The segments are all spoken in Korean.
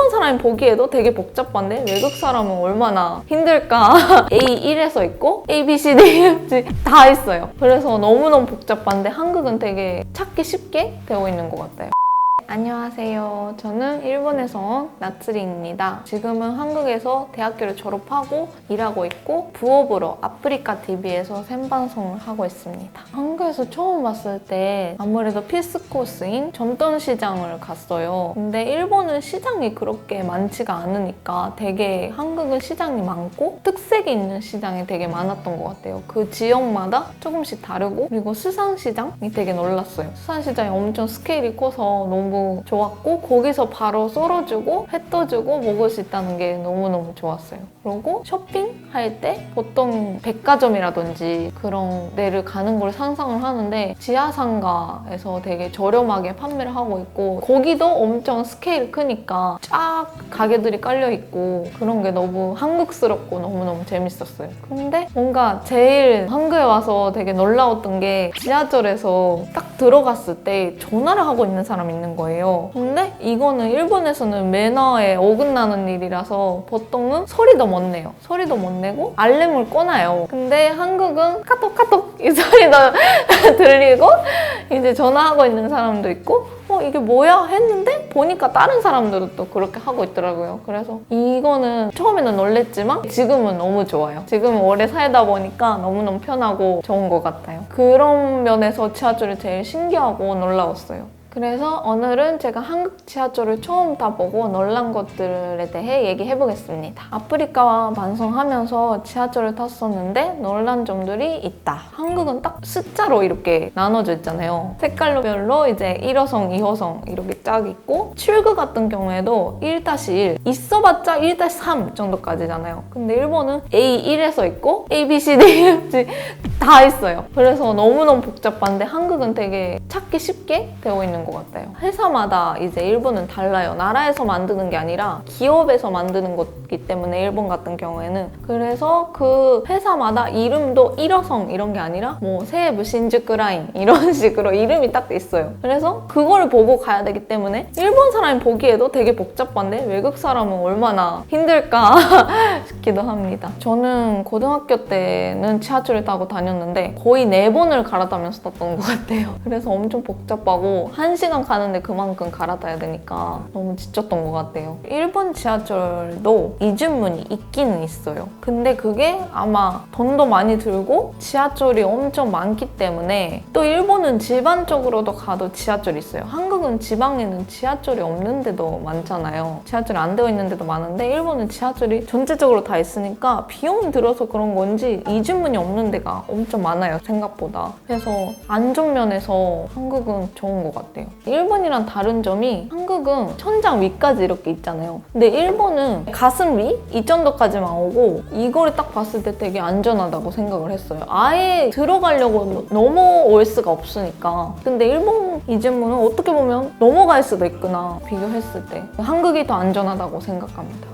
일본 사람이 보기에도 되게 복잡한데? 외국 사람은 얼마나 힘들까? A1에서 있고 A, B, C, D, E, F, G 다 있어요. 그래서 너무너무 복잡한데 한국은 되게 찾기 쉽게 되어 있는 것 같아요 안녕하세요. 저는 일본에서 온 나츠리입니다. 지금은 한국에서 대학교를 졸업하고 일하고 있고 부업으로 아프리카 TV에서 생방송을 하고 있습니다. 한국에서 처음 왔을 때 아무래도 필수 코스인 전통 시장을 갔어요. 근데 일본은 시장이 그렇게 많지가 않으니까 되게 한국은 시장이 많고 특색이 있는 시장이 되게 많았던 것 같아요. 그 지역마다 조금씩 다르고 그리고 수산시장이 되게 놀랐어요. 수산시장이 엄청 스케일이 커서 너무 좋았고 거기서 바로 썰어주고 회 떠주고 먹을 수 있다는 게 너무너무 좋았어요. 그리고 쇼핑할 때 보통 백화점이라든지 그런 데를 가는 걸 상상을 하는데 지하상가에서 되게 저렴하게 판매를 하고 있고 거기도 엄청 스케일 크니까 쫙 가게들이 깔려 있고 그런 게 너무 한국스럽고 너무너무 재밌었어요. 근데 뭔가 제일 한국에 와서 되게 놀라웠던 게 지하철에서 딱 들어갔을 때 전화를 하고 있는 사람이 있는 거예요. 근데 이거는 일본에서는 매너에 어긋나는 일이라서 보통은 소리도 못 내요. 소리도 못 내고 알림을 꺼놔요. 근데 한국은 카톡 카톡 이 소리도 들리고 이제 전화하고 있는 사람도 있고 어 이게 뭐야 했는데 보니까 다른 사람들도 또 그렇게 하고 있더라고요. 그래서 이거는 처음에는 놀랬지만 지금은 너무 좋아요. 지금은 오래 살다 보니까 너무너무 편하고 좋은 것 같아요. 그런 면에서 지하철이 제일 신기하고 놀라웠어요. 그래서 오늘은 제가 한국 지하철을 처음 타보고 놀란 것들에 대해 얘기해 보겠습니다. 아프리카와 반성하면서 지하철을 탔었는데 놀란 점들이 있다. 한국은 딱 숫자로 이렇게 나눠져 있잖아요. 색깔별로 이제 1호선, 2호선 이렇게 쫙 있고 출구 같은 경우에도 1-1 있어봤자 1-3 정도까지잖아요. 근데 일본은 A1에서 있고 A, B, C, D, E, F, G 다 있어요. 그래서 너무너무 복잡한데 한국은 되게 찾기 쉽게 되어 있는 것 같아요. 회사마다 이제 일본은 달라요. 나라에서 만드는 게 아니라 기업에서 만드는 거기 때문에 일본 같은 경우에는 그래서 그 회사마다 이름도 1호성 이런 게 아니라 뭐 세부 신주쿠 라인 이런 식으로 이름이 딱 있어요. 그래서 그걸 보고 가야 되기 때문에 일본 사람이 보기에도 되게 복잡한데 외국 사람은 얼마나 힘들까 싶기도 합니다. 저는 고등학교 때는 지하철을 타고 다녔 는데 거의 네 번을 갈아타면서 탔던 것 같아요. 그래서 엄청 복잡하고 한 시간 가는데 그만큼 갈아타야 되니까 너무 지쳤던 것 같아요. 일본 지하철도 이중문이 있기는 있어요. 근데 그게 아마 돈도 많이 들고 지하철이 엄청 많기 때문에 또 일본은 지방 쪽으로도 가도 지하철이 있어요. 한국은 지방에는 지하철이 없는 데도 많잖아요. 지하철이 안 되어 있는 데도 많은데 일본은 지하철이 전체적으로 다 있으니까 비용이 들어서 그런 건지 이중문이 없는 데가 엄청 많아요. 생각보다. 그래서 안전 면에서 한국은 좋은 것 같아요. 일본이랑 다른 점이 한국은 천장 위까지 이렇게 있잖아요. 근데 일본은 가슴 위? 이 정도까지만 오고 이거를 딱 봤을 때 되게 안전하다고 생각을 했어요. 아예 들어가려고 넘어올 수가 없으니까. 근데 일본 이즈문은 어떻게 보면 넘어갈 수도 있구나 비교했을 때. 한국이 더 안전하다고 생각합니다.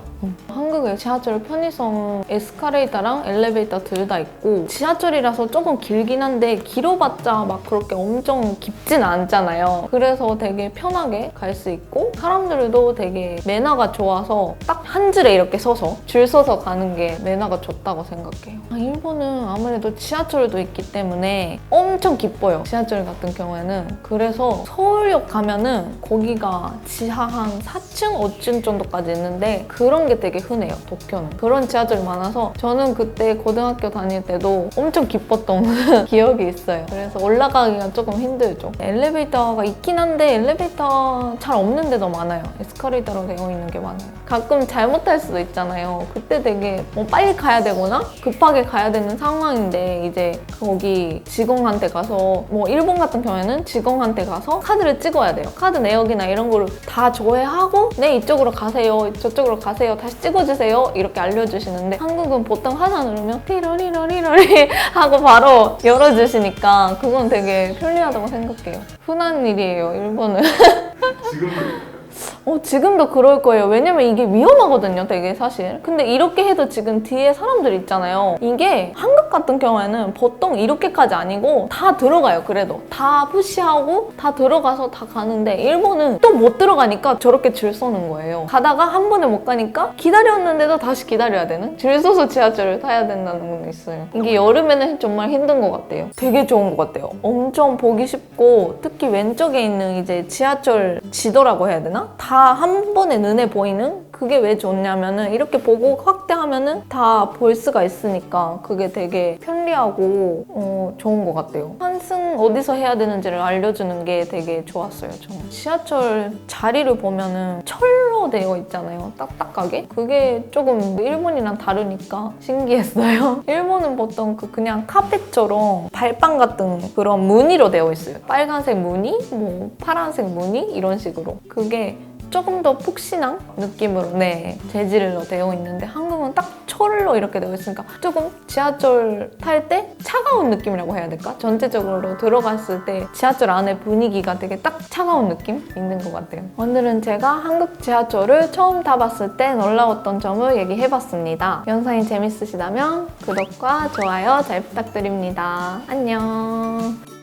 한국의 지하철 편의성은 에스카레이터랑 엘리베이터 둘 다 있고 지하철이라서 조금 길긴 한데 길어봤자 막 그렇게 엄청 깊진 않잖아요. 그래서 되게 편하게 갈 수 있고 사람들도 되게 매너가 좋아서 딱 한 줄에 이렇게 서서 줄 서서 가는 게 매너가 좋다고 생각해요. 아, 일본은 아무래도 지하철도 있기 때문에 엄청 기뻐요. 지하철 같은 경우에는 그래서 서울역 가면은 거기가 지하 한 4층, 5층 정도까지 있는데 그런 게 되게 흔해요. 도쿄는 그런 지하철이 많아서 저는 그때 고등학교 다닐 때도 엄청 기뻤던 기억이 있어요. 그래서 올라가기가 조금 힘들죠. 엘리베이터가 있긴 한데 엘리베이터 잘 없는 데도 많아요. 에스컬레이터로 되어 있는 게 많아요. 가끔 잘못할 수도 있잖아요. 그때 되게 뭐 빨리 가야 되거나 급하게 가야 되는 상황인데 이제 거기 직원한테 가서 뭐 일본 같은 경우에는 직원한테 가서 카드를 찍어야 돼요. 카드 내역이나 이런 거를 다 조회하고 네 이쪽으로 가세요. 저쪽으로 가세요. 다시 찍어주세요. 이렇게 알려주시는데 한국은 보통 하나 누르면 피러리러리러리 하고 바로 열어주시니까 그건 되게 편리하다고 생각해요. 흔한 일이에요. 일본은. 지금도 어, 지금도 그럴 거예요. 왜냐면 이게 위험하거든요, 되게 사실. 근데 이렇게 해도 지금 뒤에 사람들 있잖아요. 이게 한국 같은 경우에는 보통 이렇게까지 아니고 다 들어가요, 그래도. 다 푸시하고 다 들어가서 다 가는데 일본은 또 못 들어가니까 저렇게 줄 서는 거예요. 가다가 한 번에 못 가니까 기다렸는데도 다시 기다려야 되는? 줄 서서 지하철을 타야 된다는 건 있어요. 이게 여름에는 정말 힘든 것 같아요. 되게 좋은 것 같아요. 엄청 보기 쉽고 특히 왼쪽에 있는 이제 지하철 지도라고 해야 되나? 다한 번에 눈에 보이는 그게 왜 좋냐면은 이렇게 보고 확대하면은 다 볼 수가 있으니까 그게 되게 편리하고 어, 좋은 것 같아요. 환승 어디서 해야 되는지를 알려주는 게 되게 좋았어요. 저는 지하철 자리를 보면은 철로 되어 있잖아요. 딱딱하게. 그게 조금 일본이랑 다르니까 신기했어요. 일본은 보통 그 그냥 카펫처럼 발판 같은 그런 무늬로 되어 있어요. 빨간색 무늬, 뭐 파란색 무늬 이런 식으로. 그게 조금 더 푹신한 느낌으 로 네 재질로 되어 있는데 한국은 딱 철로 이렇게 되어 있으니까 조금 지하철 탈 때 차가운 느낌이라고 해야 될까? 전체적으로 들어갔을 때 지하철 안에 분위기가 되게 딱 차가운 느낌 있는 것 같아요. 오늘은 제가 한국 지하철을 처음 타봤을 때 놀라웠던 점을 얘기해봤습니다. 영상이 재밌으시다면 구독과 좋아요 잘 부탁드립니다. 안녕.